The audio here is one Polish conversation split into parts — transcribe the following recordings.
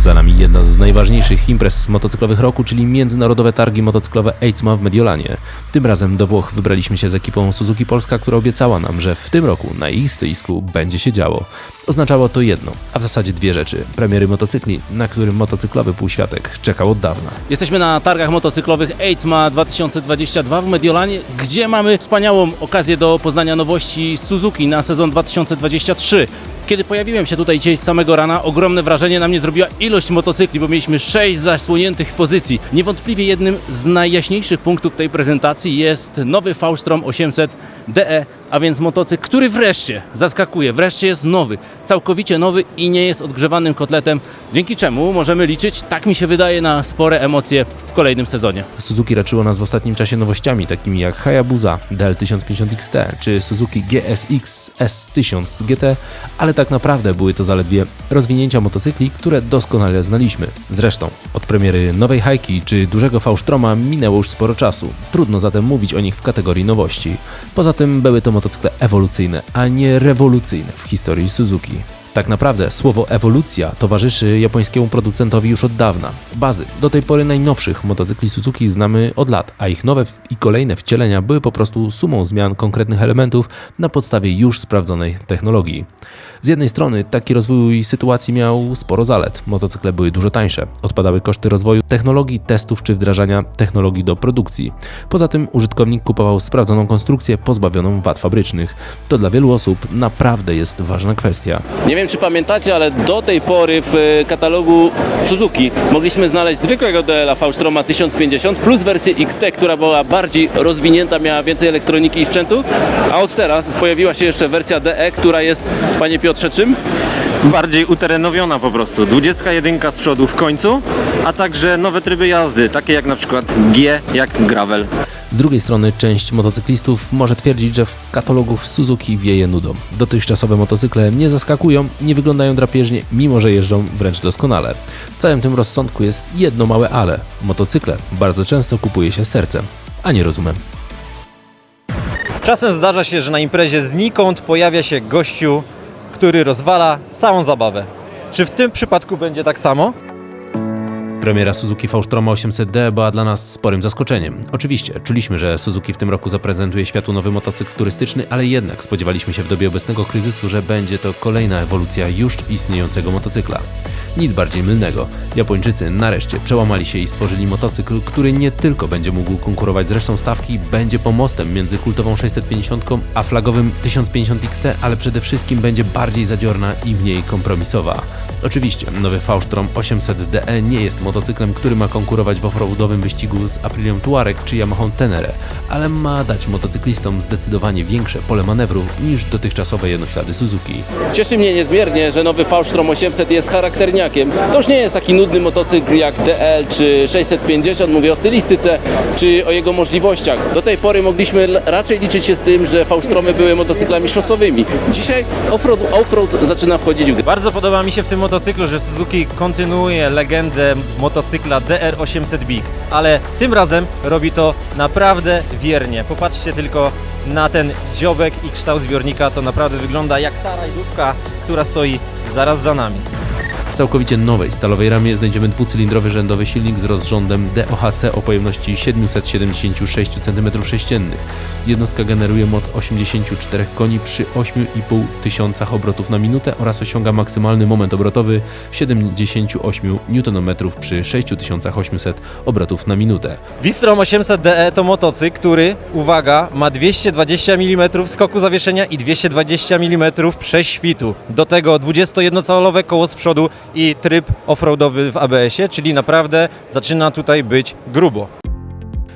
Za nami jedna z najważniejszych imprez motocyklowych roku, czyli międzynarodowe targi motocyklowe EICMA w Mediolanie. Tym razem do Włoch wybraliśmy się z ekipą Suzuki Polska, która obiecała nam, że w tym roku na ich stoisku będzie się działo. Oznaczało to jedno, a w zasadzie dwie rzeczy. Premiery motocykli, na którym motocyklowy półświatek czekał od dawna. Jesteśmy na targach motocyklowych EICMA 2022 w Mediolanie, gdzie mamy wspaniałą okazję do poznania nowości Suzuki na sezon 2023. Kiedy pojawiłem się tutaj dzisiaj z samego rana, ogromne wrażenie na mnie zrobiła ilość motocykli, bo mieliśmy sześć zasłoniętych pozycji. Niewątpliwie jednym z najjaśniejszych punktów tej prezentacji jest nowy V-Strom 800 DE, a więc motocykl, który wreszcie zaskakuje, wreszcie jest nowy, całkowicie nowy i nie jest odgrzewanym kotletem, dzięki czemu możemy liczyć, tak mi się wydaje, na spore emocje w kolejnym sezonie. Suzuki raczyło nas w ostatnim czasie nowościami, takimi jak Hayabusa DL1050 XT czy Suzuki GSX S1000 GT, ale tak naprawdę były to zaledwie rozwinięcia motocykli, które doskonale znaliśmy. Zresztą od premiery nowej Hajki czy dużego V-Stroma minęło już sporo czasu. Trudno zatem mówić o nich w kategorii nowości. Poza tym były to motocykle ewolucyjne, a nie rewolucyjne w historii Suzuki. Tak naprawdę słowo ewolucja towarzyszy japońskiemu producentowi już od dawna. Bazy do tej pory najnowszych motocykli Suzuki znamy od lat, a ich nowe i kolejne wcielenia były po prostu sumą zmian konkretnych elementów na podstawie już sprawdzonej technologii. Z jednej strony taki rozwój sytuacji miał sporo zalet. Motocykle były dużo tańsze, odpadały koszty rozwoju technologii, testów czy wdrażania technologii do produkcji. Poza tym użytkownik kupował sprawdzoną konstrukcję pozbawioną wad fabrycznych. To dla wielu osób naprawdę jest ważna kwestia. Nie wiem czy pamiętacie, ale do tej pory w e, katalogu Suzuki mogliśmy znaleźć zwykłego DL-a V-Stroma 1050 plus wersję XT, która była bardziej rozwinięta, miała więcej elektroniki i sprzętu, a od teraz pojawiła się jeszcze wersja DE, która jest, panie Piotrze, czym? bardziej uterenowiona po prostu. 21 z przodu w końcu, a także nowe tryby jazdy, takie jak na przykład G, jak gravel. Z drugiej strony część motocyklistów może twierdzić, że w katalogu Suzuki wieje nudą. Dotychczasowe motocykle nie zaskakują, nie wyglądają drapieżnie, mimo że jeżdżą wręcz doskonale. W całym tym rozsądku jest jedno małe ale. Motocykle bardzo często kupuje się sercem, a nie rozumem. Czasem zdarza się, że na imprezie znikąd pojawia się gościu, który rozwala całą zabawę. Czy w tym przypadku będzie tak samo? Premiera Suzuki V-Stroma 800D była dla nas sporym zaskoczeniem. Oczywiście, czuliśmy, że Suzuki w tym roku zaprezentuje światu nowy motocykl turystyczny, ale jednak spodziewaliśmy się w dobie obecnego kryzysu, że będzie to kolejna ewolucja już istniejącego motocykla. Nic bardziej mylnego. Japończycy nareszcie przełamali się i stworzyli motocykl, który nie tylko będzie mógł konkurować z resztą stawki, będzie pomostem między kultową 650 a flagowym 1050 XT, ale przede wszystkim będzie bardziej zadziorna i mniej kompromisowa. Oczywiście, nowy V-Strom 800DE nie jest motocyklem, który ma konkurować w offroadowym wyścigu z Aprilią Tuareg czy Yamaha Tenere, ale ma dać motocyklistom zdecydowanie większe pole manewru niż dotychczasowe jednoślady Suzuki. Cieszy mnie niezmiernie, że nowy V-Strom 800 jest charakterniakiem. To już nie jest taki nudny motocykl jak DL czy 650, mówię o stylistyce czy o jego możliwościach. Do tej pory mogliśmy raczej liczyć się z tym, że V-Stromy były motocyklami szosowymi. Dzisiaj offroad, offroad zaczyna wchodzić w grę. Bardzo podoba mi się w tym motocyklu, że Suzuki kontynuuje legendę motocykla DR800 Big, ale tym razem robi to naprawdę wiernie. Popatrzcie tylko na ten dziobek i kształt zbiornika, to naprawdę wygląda jak ta rajdówka, która stoi zaraz za nami. Całkowicie nowej stalowej ramie znajdziemy dwucylindrowy rzędowy silnik z rozrządem DOHC o pojemności 776 cm3. Jednostka generuje moc 84 koni przy 8,5 tysiącach obrotów na minutę oraz osiąga maksymalny moment obrotowy 78 Nm przy 6800 obrotów na minutę. Wistrom 800DE to motocykl, który, uwaga, ma 220 mm skoku zawieszenia i 220 mm prześwitu. Do tego 21-calowe koło z przodu i tryb offroadowy w ABS-ie, czyli naprawdę zaczyna tutaj być grubo.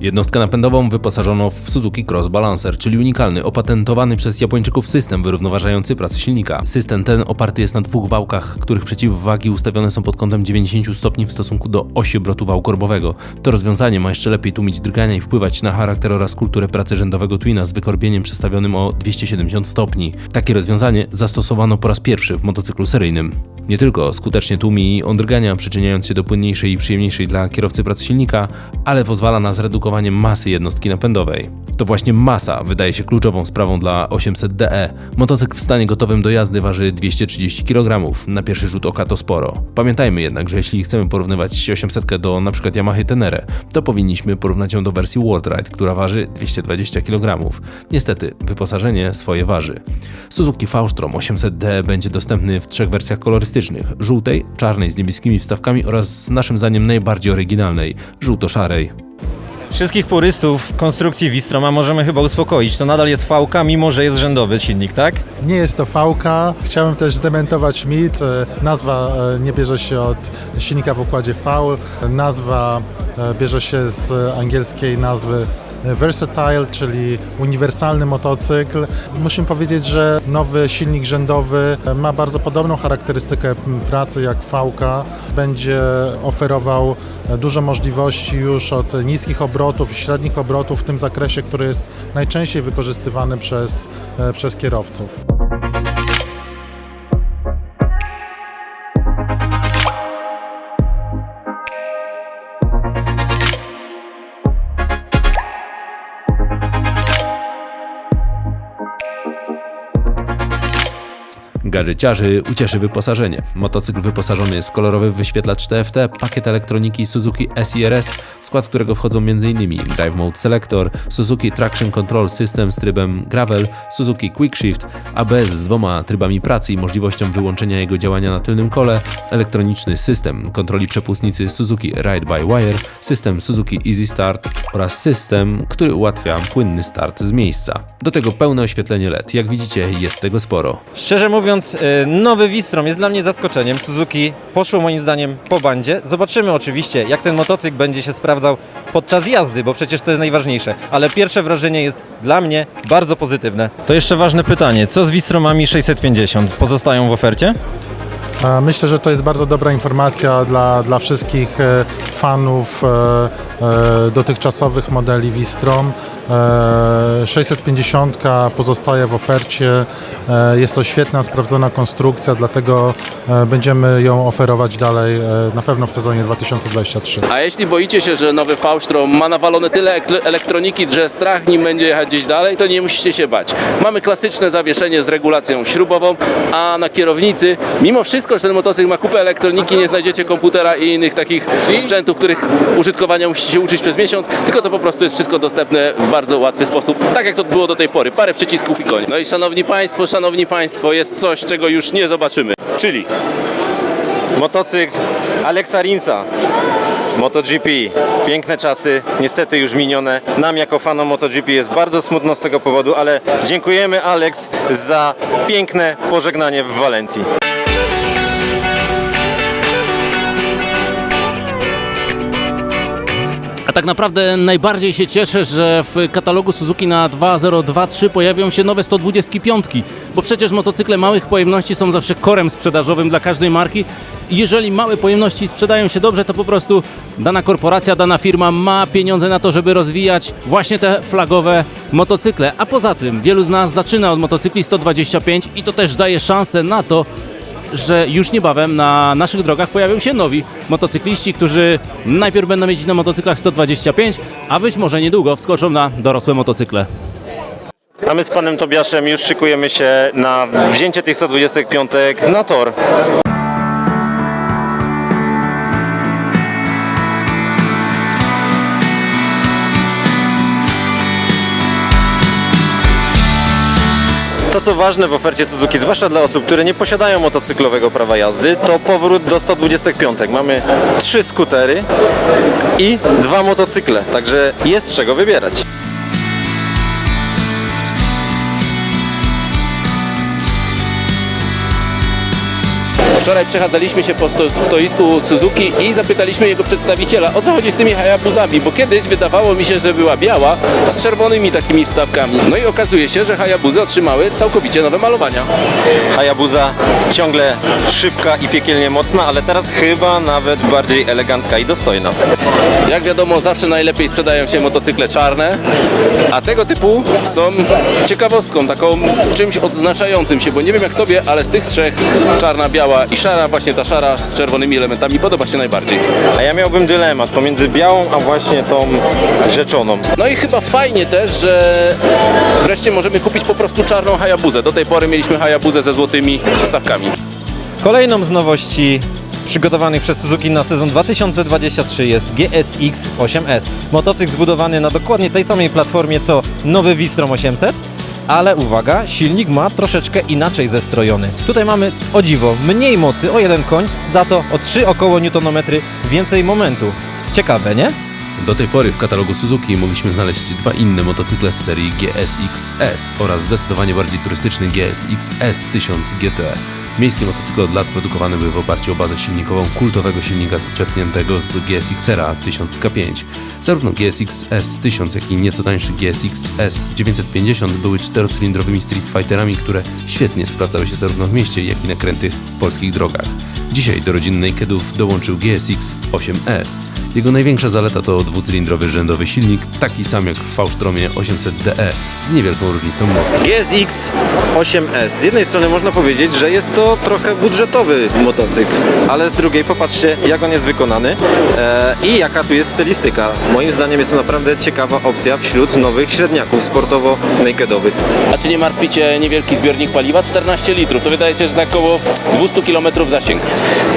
Jednostkę napędową wyposażono w Suzuki Cross Balancer, czyli unikalny, opatentowany przez Japończyków system wyrównoważający pracę silnika. System ten oparty jest na dwóch wałkach, których przeciwwagi ustawione są pod kątem 90 stopni w stosunku do osi obrotu wału korbowego. To rozwiązanie ma jeszcze lepiej tłumić drgania i wpływać na charakter oraz kulturę pracy rzędowego Twina z wykorbieniem przestawionym o 270 stopni. Takie rozwiązanie zastosowano po raz pierwszy w motocyklu seryjnym. Nie tylko skutecznie tłumi on drgania, przyczyniając się do płynniejszej i przyjemniejszej dla kierowcy pracy silnika, ale pozwala na zredukowanie masy jednostki napędowej. To właśnie masa wydaje się kluczową sprawą dla 800DE. Motocykl w stanie gotowym do jazdy waży 230 kg. Na pierwszy rzut oka to sporo. Pamiętajmy jednak, że jeśli chcemy porównywać 800 do np. Yamaha Tenere, to powinniśmy porównać ją do wersji World Ride, która waży 220 kg. Niestety, wyposażenie swoje waży. Suzuki Faustrom 800D będzie dostępny w trzech wersjach kolorystycznych: żółtej, czarnej z niebieskimi wstawkami oraz naszym zdaniem najbardziej oryginalnej, żółto-szarej. Wszystkich purystów konstrukcji Wistroma możemy chyba uspokoić. To nadal jest fałka, mimo że jest rzędowy silnik, tak? Nie jest to fałka. Chciałem też zdementować mit. E, Nazwa e, nie bierze się od silnika w układzie V. Nazwa e, bierze się z angielskiej nazwy Versatile, czyli uniwersalny motocykl. Musimy powiedzieć, że nowy silnik rzędowy ma bardzo podobną charakterystykę pracy jak V. Będzie oferował dużo możliwości już od niskich obrotów i średnich obrotów w tym zakresie, który jest najczęściej wykorzystywany przez, e, przez kierowców. Gadżeciarzy ucieszy wyposażenie. Motocykl wyposażony jest w kolorowy wyświetlacz TFT, pakiet elektroniki Suzuki SIRS, w skład którego wchodzą m.in. Drive Mode Selector, Suzuki Traction Control System z trybem Gravel, Suzuki Quick Shift, ABS z dwoma trybami pracy i możliwością wyłączenia jego działania na tylnym kole, elektroniczny system kontroli przepustnicy Suzuki Ride by Wire, system Suzuki Easy Start oraz system, który ułatwia płynny start z miejsca. Do tego pełne oświetlenie LED. Jak widzicie, jest tego sporo. Szczerze mówiąc, e, nowy Wistrom jest dla mnie zaskoczeniem. Suzuki poszło moim zdaniem po bandzie. Zobaczymy oczywiście, jak ten motocykl będzie się sprawdzał podczas jazdy, bo przecież to jest najważniejsze. Ale pierwsze wrażenie jest dla mnie bardzo pozytywne. To jeszcze ważne pytanie, co z Wistromami 650? Pozostają w ofercie? Myślę, że to jest bardzo dobra informacja dla, dla wszystkich e, fanów e, e, dotychczasowych modeli Vistrom. E, 650 pozostaje w ofercie. E, Jest to świetna, sprawdzona konstrukcja, dlatego e, będziemy ją oferować dalej e, na pewno w sezonie 2023. A jeśli boicie się, że nowy Faustrom ma nawalone tyle ek- elektroniki, że strach nim będzie jechać gdzieś dalej, to nie musicie się bać. Mamy klasyczne zawieszenie z regulacją śrubową, a na kierownicy, mimo wszystko, że ten motocykl ma kupę elektroniki, nie znajdziecie komputera i innych takich sprzętów, których użytkowania musicie się uczyć przez miesiąc, tylko to po prostu jest wszystko dostępne w bardzo łatwy sposób, tak jak to było do tej pory. Parę przycisków i koniec. No i szanowni państwo, szanowni państwo, jest coś, czego już nie zobaczymy. Czyli Motocykl Alexa Rinsa. MotoGP. Piękne czasy, niestety już minione. Nam jako fanom MotoGP jest bardzo smutno z tego powodu, ale dziękujemy Alex za piękne pożegnanie w Walencji. Tak naprawdę najbardziej się cieszę, że w katalogu Suzuki na 2023 pojawią się nowe 125, bo przecież motocykle małych pojemności są zawsze korem sprzedażowym dla każdej marki. I Jeżeli małe pojemności sprzedają się dobrze, to po prostu dana korporacja, dana firma ma pieniądze na to, żeby rozwijać właśnie te flagowe motocykle. A poza tym wielu z nas zaczyna od motocykli 125 i to też daje szansę na to, że już niebawem na naszych drogach pojawią się nowi motocykliści, którzy najpierw będą jeździć na motocyklach 125, a być może niedługo wskoczą na dorosłe motocykle. A my z panem Tobiaszem już szykujemy się na wzięcie tych 125 na tor. To co ważne w ofercie Suzuki, zwłaszcza dla osób, które nie posiadają motocyklowego prawa jazdy, to powrót do 125. Mamy trzy skutery i dwa motocykle, także jest z czego wybierać. Wczoraj przechadzaliśmy się po sto- stoisku Suzuki i zapytaliśmy jego przedstawiciela, o co chodzi z tymi Hayabusami, bo kiedyś wydawało mi się, że była biała z czerwonymi takimi wstawkami. No i okazuje się, że Hayabuzy otrzymały całkowicie nowe malowania. Hayabusa ciągle szybka i piekielnie mocna, ale teraz chyba nawet bardziej elegancka i dostojna. Jak wiadomo, zawsze najlepiej sprzedają się motocykle czarne, a tego typu są ciekawostką, taką czymś odznaczającym się, bo nie wiem jak tobie, ale z tych trzech, czarna, biała i szara, właśnie ta szara z czerwonymi elementami podoba się najbardziej. A ja miałbym dylemat pomiędzy białą, a właśnie tą rzeczoną. No i chyba fajnie też, że wreszcie możemy kupić po prostu czarną Hayabuzę. Do tej pory mieliśmy Hayabuzę ze złotymi wstawkami. Kolejną z nowości przygotowanych przez Suzuki na sezon 2023 jest GSX 8S. Motocykl zbudowany na dokładnie tej samej platformie co nowy V-Strom 800, ale uwaga, silnik ma troszeczkę inaczej zestrojony. Tutaj mamy o dziwo mniej mocy o jeden koń, za to o 3 około newtonometry więcej momentu. Ciekawe, nie? Do tej pory w katalogu Suzuki mogliśmy znaleźć dwa inne motocykle z serii GSX-S oraz zdecydowanie bardziej turystyczny GSX-S 1000 GT. Miejskie motocykle od lat produkowane były w oparciu o bazę silnikową kultowego silnika zaczerpniętego z GSX-era 1000K5. Zarówno GSX-S 1000, jak i nieco tańszy GSX-S 950 były czterocylindrowymi street fighterami, które świetnie sprawdzały się zarówno w mieście, jak i na krętych polskich drogach. Dzisiaj do rodziny Nakedów dołączył GSX 8S. Jego największa zaleta to dwucylindrowy rzędowy silnik, taki sam jak w V-Stromie 800DE, z niewielką różnicą mocy. GSX 8S. Z jednej strony można powiedzieć, że jest to trochę budżetowy motocykl, ale z drugiej popatrzcie, jak on jest wykonany e, i jaka tu jest stylistyka. Moim zdaniem jest to naprawdę ciekawa opcja wśród nowych średniaków sportowo-nakedowych. A czy nie martwicie niewielki zbiornik paliwa? 14 litrów. To wydaje się, że tak około 200 km zasięg.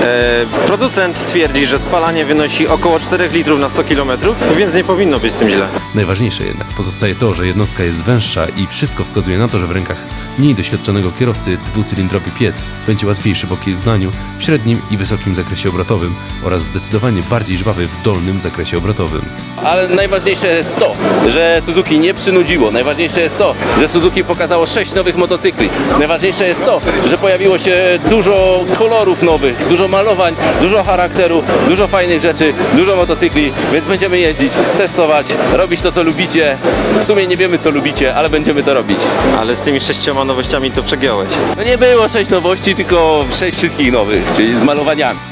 E, producent twierdzi, że spalanie wynosi około 4 litrów na 100 km, więc nie powinno być z tym źle. Najważniejsze jednak pozostaje to, że jednostka jest węższa i wszystko wskazuje na to, że w rękach mniej doświadczonego kierowcy dwucylindrowy piec będzie łatwiejszy w okiełznaniu w średnim i wysokim zakresie obrotowym oraz zdecydowanie bardziej żwawy w dolnym zakresie obrotowym. Ale najważniejsze jest to, że Suzuki nie przynudziło. Najważniejsze jest to, że Suzuki pokazało 6 nowych motocykli. Najważniejsze jest to, że pojawiło się dużo kolorów nowych, dużo malowań, dużo charakteru, dużo fajnych rzeczy, dużo motocykli, więc będziemy jeździć, testować, robić to, co lubicie. W sumie nie wiemy, co lubicie, ale będziemy to robić. Ale z tymi sześcioma nowościami to przegiąłeś. No nie było 6 nowości, tylko 6 wszystkich nowych, czyli z malowaniami.